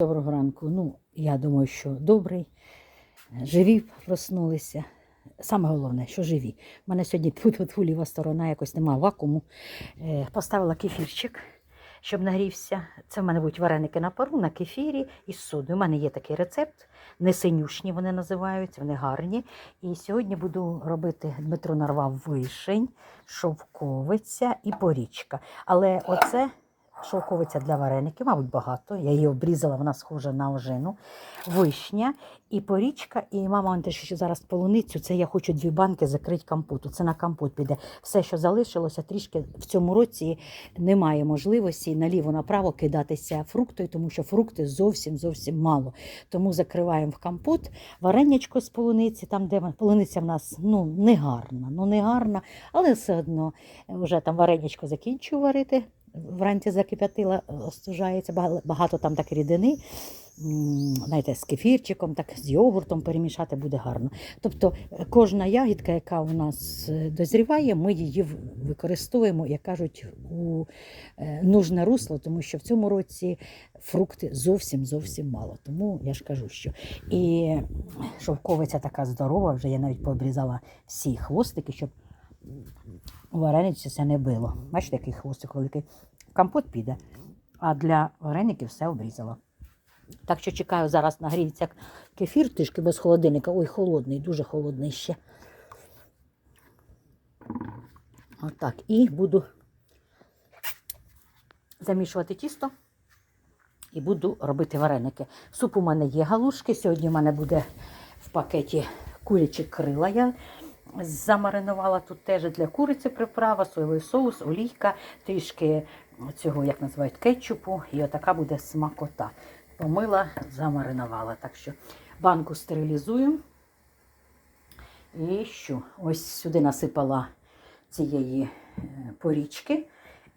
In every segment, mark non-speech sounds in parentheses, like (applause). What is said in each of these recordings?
Доброго ранку. Ну, я думаю, що добрий. Живі проснулися. Саме головне, що живі. У мене сьогодні (laughs) тут ліва сторона, якось немає вакууму. Е, Поставила кефірчик, щоб нагрівся. Це в мене будуть вареники на пару, на кефірі і з содою. У мене є такий рецепт. Не синюшні вони називаються, вони гарні. І сьогодні буду робити Дмитро нарвав вишень, шовковиця і порічка. Але оце шовковиця для вареників, мабуть, багато. Я її обрізала, вона схожа на ожину. Вишня і порічка. І мама он те, що зараз полуницю, це я хочу дві банки закрити компоту. Це на компот піде. Все, що залишилося, трішки в цьому році немає можливості наліво-направо кидатися фруктою, тому що фрукти зовсім зовсім мало. Тому закриваємо в компот варенячко з полуниці, там, де полуниця в нас ну, не гарна, ну не гарна, але все одно вже там варенячко закінчую варити. Вранці закип'ятила, остужається, багато там так рідини. Знаєте, з кефірчиком, так з йогуртом перемішати буде гарно. Тобто е, кожна ягідка, яка у нас е, дозріває, ми її використовуємо, як кажуть, у е, нужне русло, тому що в цьому році фрукти зовсім зовсім мало. Тому я ж кажу, що і шовковиця така здорова, вже я навіть пообрізала всі хвостики, щоб у варениці це не било. Бачите, який хвостик великий. Компот піде, а для вареників все обрізала. Так що чекаю, зараз нагріється кефір трішки без холодильника. Ой, холодний, дуже холодний ще. Отак. І буду замішувати тісто і буду робити вареники. Суп у мене є галушки. Сьогодні у мене буде в пакеті курячі крила. Я замаринувала тут теж для куриці приправа, соєвий соус, олійка, трішки цього, як називають, кетчупу. І отака буде смакота. Помила, замаринувала. Так що банку стерилізую. І що? Ось сюди насипала цієї е, порічки.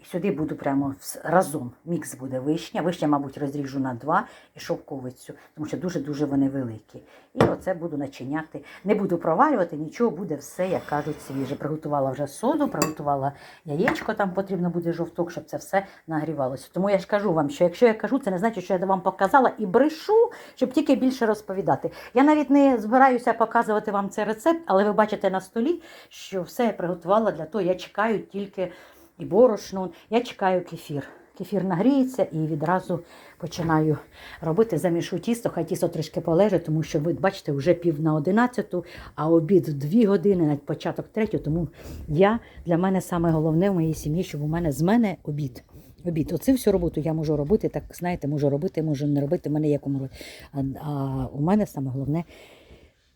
Сюди буду прямо разом. Мікс буде вишня. Вишня, мабуть, розріжу на два і шовковицю, тому що дуже-дуже вони великі. І оце буду начиняти. Не буду проварювати, нічого буде все, як кажуть, свіже. Приготувала вже соду, приготувала яєчко, там потрібно буде жовток, щоб це все нагрівалося. Тому я ж кажу вам, що якщо я кажу, це не значить, що я вам показала і брешу, щоб тільки більше розповідати. Я навіть не збираюся показувати вам цей рецепт, але ви бачите на столі, що все я приготувала для того. Я чекаю тільки і борошно, я чекаю кефір. Кефір нагріється і відразу починаю робити, замішу тісто, хай тісто трішки полежить, тому що ви бачите, вже пів на одинадцяту, а обід в дві години, навіть початок третю. Тому я для мене саме головне в моїй сім'ї, щоб у мене з мене обід. Обід. Оцю всю роботу я можу робити, так знаєте, можу робити, можу не робити, в мене як умру. А, а у мене саме головне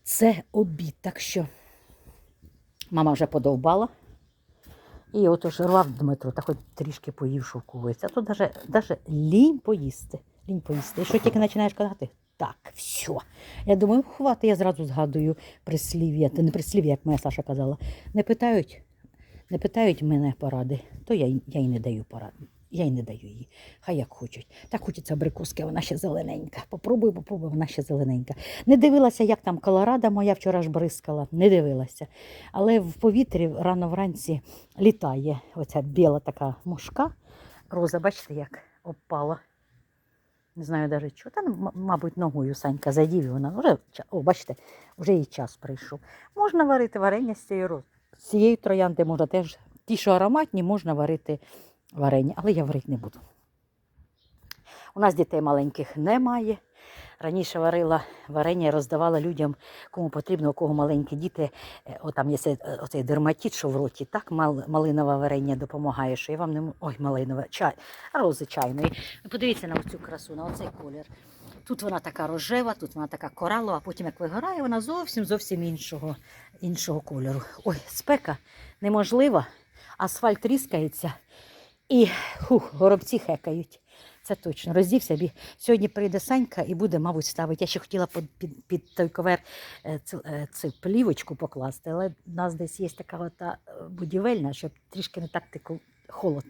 це обід. Так що мама вже подовбала. І от уж рвав Дмитро, та хоч трішки поїв шовковиця. А то навіть, навіть лінь поїсти. Лінь поїсти. І що тільки починаєш казати? Так, все. Я думаю, хвати, я зразу згадую прислів'я, не прислів'я, як моя Саша казала. Не питають, не питають мене поради, то я, я й не даю поради. Я й не даю її. Хай як хочуть. Так хочеться абрикоски, вона ще зелененька. Попробуй, попробуй, вона ще зелененька. Не дивилася, як там колорада моя вчора ж бризкала. Не дивилася. Але в повітрі рано вранці літає оця біла така мушка. Роза, бачите, як опала. Не знаю навіть чого. Та, мабуть, ногою Санька задів і вона. Вже, о, бачите, вже і час прийшов. Можна варити варення з цієї рози. З цієї троянди можна теж. Ті, що ароматні, можна варити варення, але я варити не буду. У нас дітей маленьких немає. Раніше варила варення роздавала людям, кому потрібно, у кого маленькі діти. Е, О, там є е, оцей дерматит, що в роті. Так мал, малинове варення допомагає, що я вам не Ой, малинове, чай, рози чайної. Подивіться на цю красу, на оцей колір. Тут вона така рожева, тут вона така коралова, а потім як вигорає, вона зовсім зовсім іншого, іншого кольору. Ой, спека неможлива, асфальт тріскається і хух, горобці хекають. Це точно. Роздівся. бі- Сьогодні прийде Санька і буде, мабуть, ставити. Я ще хотіла під, під, під той ковер е, цю, е, цю плівочку покласти, але в нас десь є така ота е, будівельна, щоб трішки не так текав холод.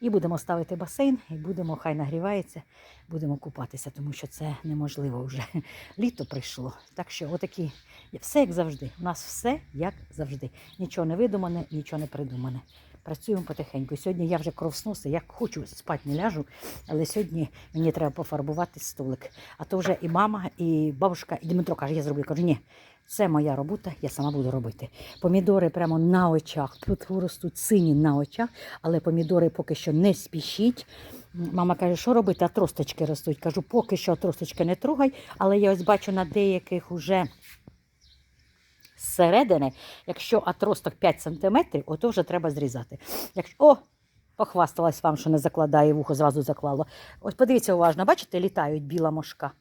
І будемо ставити басейн, і будемо, хай нагрівається, будемо купатися, тому що це неможливо вже. (laughs) Літо прийшло. Так що, отакі, все як завжди. У нас все як завжди. Нічого не видумане, нічого не придумане. Працюємо потихеньку. Сьогодні я вже кров з як хочу спати не ляжу, але сьогодні мені треба пофарбувати столик. А то вже і мама, і бабушка, і Дмитро каже, я зроблю. Кажу, ні, це моя робота, я сама буду робити. Помідори прямо на очах, тут ростуть сині на очах, але помідори поки що не спішіть. Мама каже, що робити, а тросточки ростуть. Кажу, поки що тросточки не трогай, але я ось бачу на деяких уже зсередини, якщо отросток 5 см, ото вже треба зрізати. Якщо... О, похвасталась вам, що не закладає вухо, зразу заклало. Ось подивіться уважно, бачите, літають біла мошка.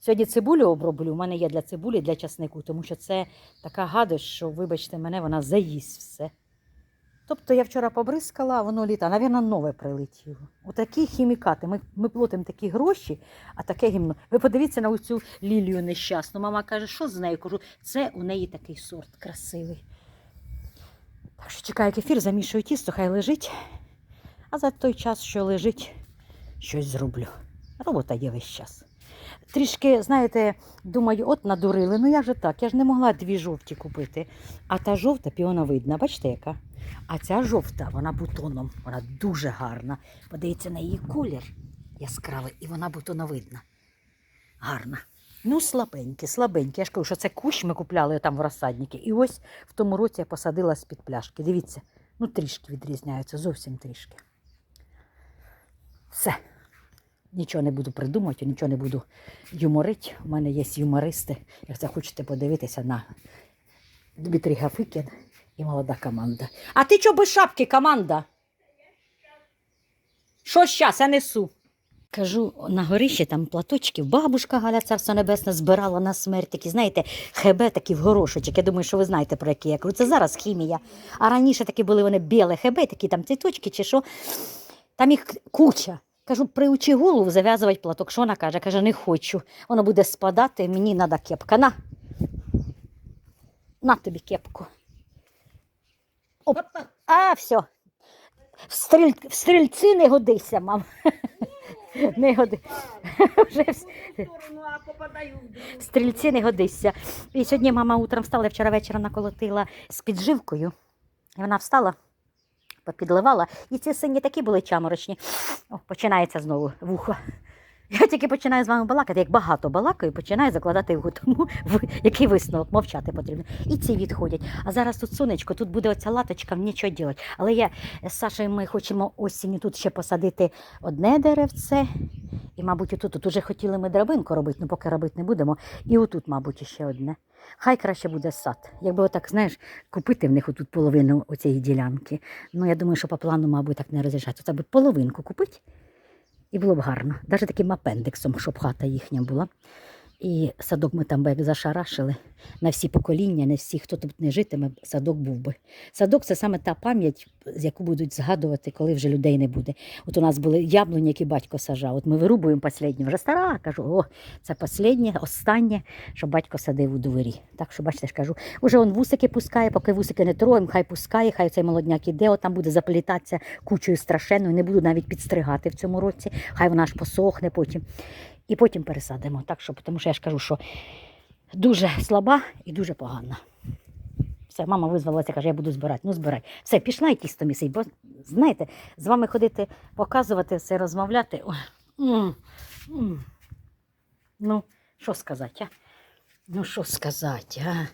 Сьогодні цибулю оброблю. У мене є для цибулі, для часнику, тому що це така гадость, що, вибачте мене, вона заїсть все. Тобто я вчора побризкала, воно літа, навірно, нове прилетіло. Отакі хімікати. Ми, ми платимо такі гроші, а таке гімно. Ви подивіться на цю лілію нещасну. Мама каже, що з нею? Кажу, це у неї такий сорт красивий. Так що чекаю кефір, замішую тісто, хай лежить. А за той час, що лежить, щось зроблю. Робота є весь час. Трішки, знаєте, думаю, от надурили. Ну я ж так, я ж не могла дві жовті купити. А та жовта піоновидна, бачите, яка? А ця жовта, вона бутоном, вона дуже гарна. Подивіться на її колір яскравий, і вона бутоновидна. Гарна. Ну, слабенькі, слабенькі. Я ж кажу, що це кущ ми купляли там в розсадники. І ось в тому році я посадила з-під пляшки. Дивіться, ну трішки відрізняються, зовсім трішки. Все. Нічого не буду придумувати, нічого не буду юморити. У мене є юмористи. Якщо хочете подивитися на Дмитрій Гафикін і молода команда. А ти чого без шапки, команда? Що щас, я несу? Кажу, на горищі там платочків. Бабушка Галя Царство Небесне збирала на смерть такі, знаєте, хебе такі в горошочок. Я думаю, що ви знаєте про які я кажу. Це зараз хімія. А раніше такі були вони біле хебе, такі там цвіточки чи що. Там їх куча. Кажу, приучи голову зав'язувати платок. Що вона каже? Каже, не хочу. Воно буде спадати, мені треба кепка. На. На тобі кепку. Оп. А, все. В, стріль... в стрільці не годися, мам. Не годи. Вже в попадаю в стрільці не годися. І сьогодні мама утром встала, вчора вечором наколотила з підживкою. І вона встала, попідливала. І ці сині такі були чаморочні. О, починається знову вухо. Я тільки починаю з вами балакати, як багато балакаю, починаю закладати вухо. Тому який висновок мовчати потрібно. І ці відходять. А зараз тут сонечко, тут буде оця латочка, нічого ділять. Але я з Сашею ми хочемо осінню тут ще посадити одне деревце. І, мабуть, отут тут уже хотіли ми драбинку робити, ну поки робити не будемо. І отут, мабуть, ще одне. Хай краще буде сад. Якби отак, знаєш, купити в них отут половину оцієї ділянки. Ну, я думаю, що по плану, мабуть, так не роз'їжджати. Це би половинку купити. І було б гарно. Навіть таким апендиксом, щоб хата їхня була. І садок ми там би як зашарашили на всі покоління, на всі, хто тут не житиме, садок був би. Садок це саме та пам'ять, яку будуть згадувати, коли вже людей не буде. От у нас були яблуні, які батько сажав. От ми вирубуємо останнє, вже стара, кажу, о, це останнє, останнє, що батько садив у дворі. Так що, бачите, ж кажу, уже он вусики пускає, поки вусики не троємо, хай пускає, хай цей молодняк іде, от там буде заплітатися кучою страшенною, не буду навіть підстригати в цьому році, хай вона аж посохне потім. І потім пересадимо. Так що, тому що я ж кажу, що дуже слаба і дуже погана. Все, мама визвалася, каже, я буду збирати. Ну, збирай. Все, пішла і тісто місить, бо знаєте, з вами ходити, показувати все, розмовляти. ой, м, м. Ну, що сказати, а? Ну, що сказати, а?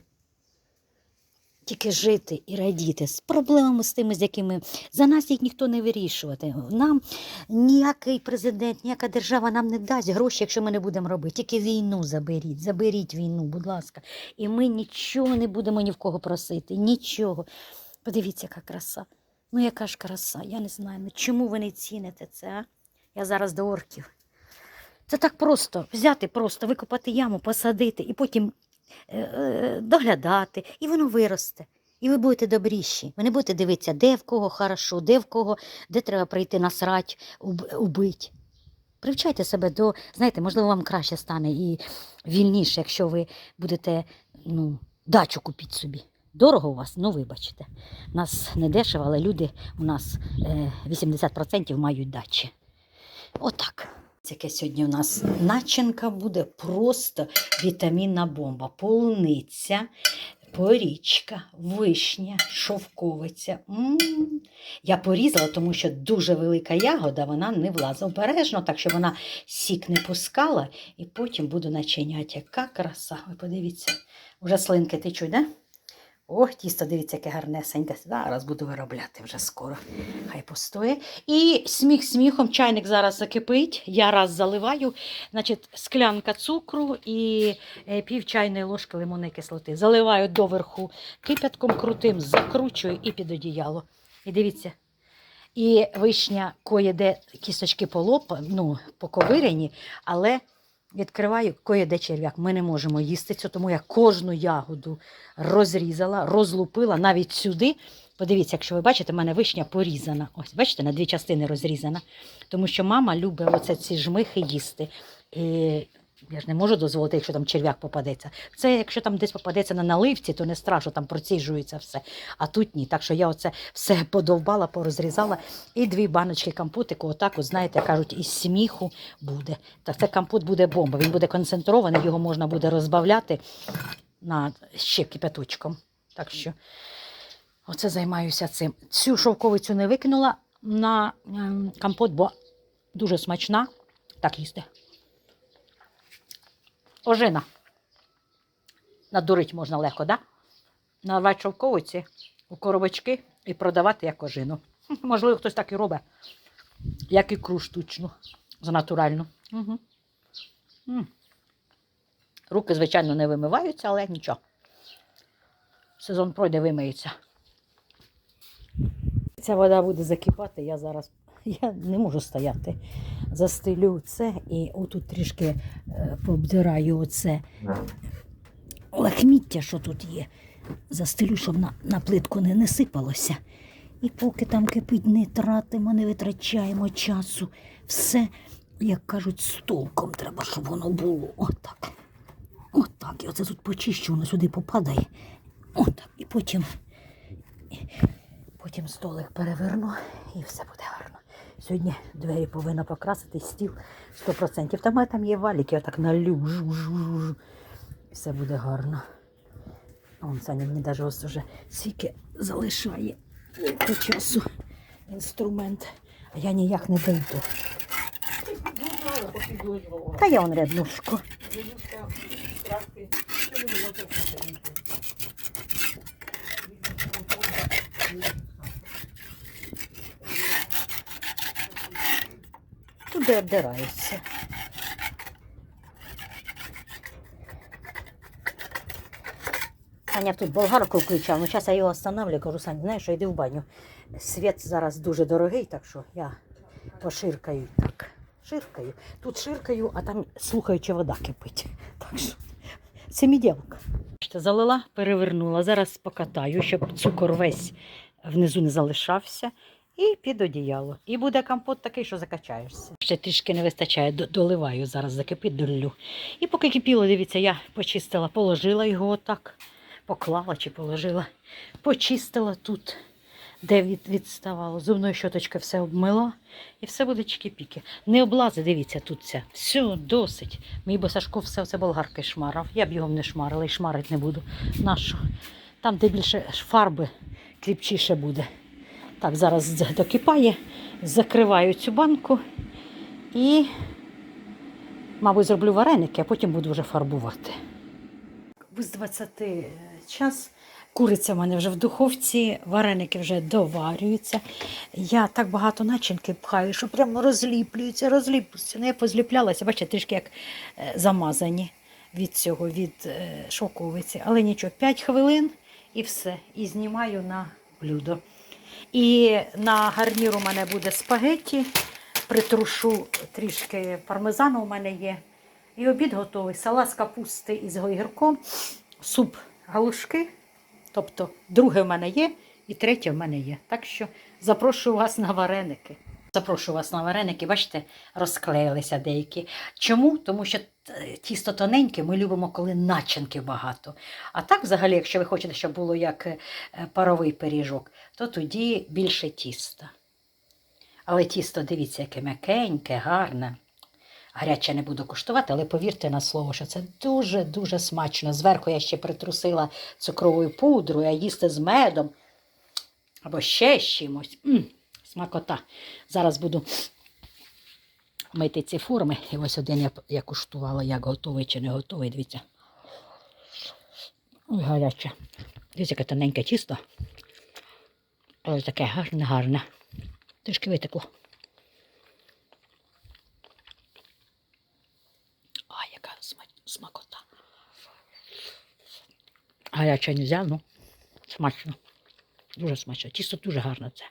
Тільки жити і радіти з проблемами з тими, з якими за нас їх ніхто не вирішувати. Нам ніякий президент, ніяка держава нам не дасть гроші, якщо ми не будемо робити. Тільки війну заберіть, заберіть війну, будь ласка. І ми нічого не будемо ні в кого просити. Нічого. Подивіться, яка краса. Ну, яка ж краса, я не знаю. Ну чому ви не ціните це? а? Я зараз до орків. Це так просто взяти, просто викопати яму, посадити і потім доглядати, і воно виросте. І ви будете добріші. Ви не будете дивитися, де в кого хорошо, де в кого, де треба прийти насрать, уб- убить. Привчайте себе до, знаєте, можливо, вам краще стане і вільніше, якщо ви будете ну, дачу купіть собі. Дорого у вас, ну вибачте. Нас не дешево, але люди у нас е, 80% мають дачі. Отак. Яке сьогодні у нас начинка буде просто вітамінна бомба. Полуниця, порічка, вишня, шовковиця. м Я порізала, тому що дуже велика ягода, вона не влазить обережно, так що вона сік не пускала, і потім буду начиняти. Яка краса. Ви подивіться, вже слинки течуть, да? Ох, тісто, дивіться, яке гарнесеньке. Зараз буду виробляти вже скоро. Хай постоє. І сміх сміхом, чайник зараз закипить. Я раз заливаю, значить, склянка цукру і е, пів чайної ложки лимонної кислоти. Заливаю доверху кипятком крутим, закручую і під одіяло. І дивіться. І вишня коїде кісточки полоп, ну, поковиряні, але відкриваю, коє-де черв'як. Ми не можемо їсти це, тому я кожну ягоду розрізала, розлупила навіть сюди. Подивіться, якщо ви бачите, в мене вишня порізана. Ось, бачите, на дві частини розрізана. Тому що мама любить оце ці жмихи їсти. І я ж не можу дозволити, якщо там черв'як попадеться. Це якщо там десь попадеться на наливці, то не страшно, там проціжується все. А тут ні. Так що я оце все (laughs) подовбала, порозрізала. І дві баночки компотику, отак, от, знаєте, кажуть, із сміху буде. Так це компот буде бомба. Він буде концентрований, його можна буде розбавляти на ще кипяточком. Так що оце займаюся цим. Цю шовковицю не викинула на ем, компот, бо дуже смачна. Так їсти. Ожина. Надурить можна легко, да? Наливати шовковиці у коробочки і продавати як ожину. (laughs) Можливо, хтось так і робить, як ікру штучну, за натуральну. Угу. Руки, звичайно, не вимиваються, але нічого. Сезон пройде, вимиється. Ця вода буде закипати, я зараз (laughs) я не можу стояти. Застелю це і отут трішки е, пообдираю оце лахміття, що тут є. Застелю, щоб на, на плитку не, не сипалося. І поки там кипить, не тратимо, не витрачаємо часу. Все, як кажуть, з толком треба, щоб воно було. Отак. Отак. І оце тут почищу, воно сюди попадає. Отак. І потім, потім столик переверну і все буде. Сьогодні двері повинна покрасити стіл 100%. Там, а там є валік, я так налю. Жу-жу-жу. І все буде гарно. Он Саня мені навіть ось вже скільки залишає по часу інструмент. А я ніяк не дойду. Та я он ряднушку. Туди обдирається. Саня тут болгарку включав, ну зараз я його останавливаю, кажу, Сань, знаєш, що йди в баню. Світ зараз дуже дорогий, так що я поширкаю так. Ширкаю. Тут ширкаю, а там слухаю, чи вода кипить. Так що це мідявка. Залила, перевернула. Зараз покатаю, щоб цукор весь внизу не залишався. І під одіяло. І буде компот такий, що закачаєшся. Ще трішки не вистачає, доливаю зараз, закипить, долю. І поки кипіло, дивіться, я почистила, положила його отак, поклала чи положила, почистила тут, де від, відставало. Зубною щоточкою все обмила і все буде чики-піки. Не облази, дивіться, тут це. Все, досить. Мій бо Сашко все це болгарки шмарав. Я б його не шмарила і шмарити не буду. Нащо? Там, де більше фарби, кріпчіше буде. Так, зараз докипає, закриваю цю банку і, мабуть, зроблю вареники, а потім буду вже фарбувати. Без 20 час. Куриця в мене вже в духовці, вареники вже доварюються. Я так багато начинки пхаю, що прямо розліплюються, розліплюються. Ну, я позліплялася, бачите, трішки як е, замазані від цього, від е, шовковиці. Але нічого, 5 хвилин і все. І знімаю на блюдо. І на гарнір у мене буде спагетті. Притрушу трішки пармезану у мене є. І обід готовий. Салат з капусти із гойгірком, суп галушки. Тобто, друге в мене є і третє в мене є. Так що запрошую вас на вареники. Запрошую вас на вареники, бачите, розклеїлися деякі. Чому? Тому що тісто тоненьке, ми любимо, коли начинки багато. А так, взагалі, якщо ви хочете, щоб було як е, паровий пиріжок, то тоді більше тіста. Але тісто, дивіться, яке м'якеньке, гарне. гаряче не буду куштувати, але повірте на слово, що це дуже-дуже смачно. Зверху я ще притрусила цукровою пудрою, а їсти з медом або ще з чимось. Смакота. Зараз буду мити ці форми. І ось один я, я куштувала, як готовий чи не готовий. Дивіться. Ой, гаряче. Дивіться, яке тоненьке тісто. Але таке гарне, гарне. Трішки витекло. Ай, яка смакота. Гаряче не взяв, ну смачно. Дуже смачно. Тісто дуже гарне це.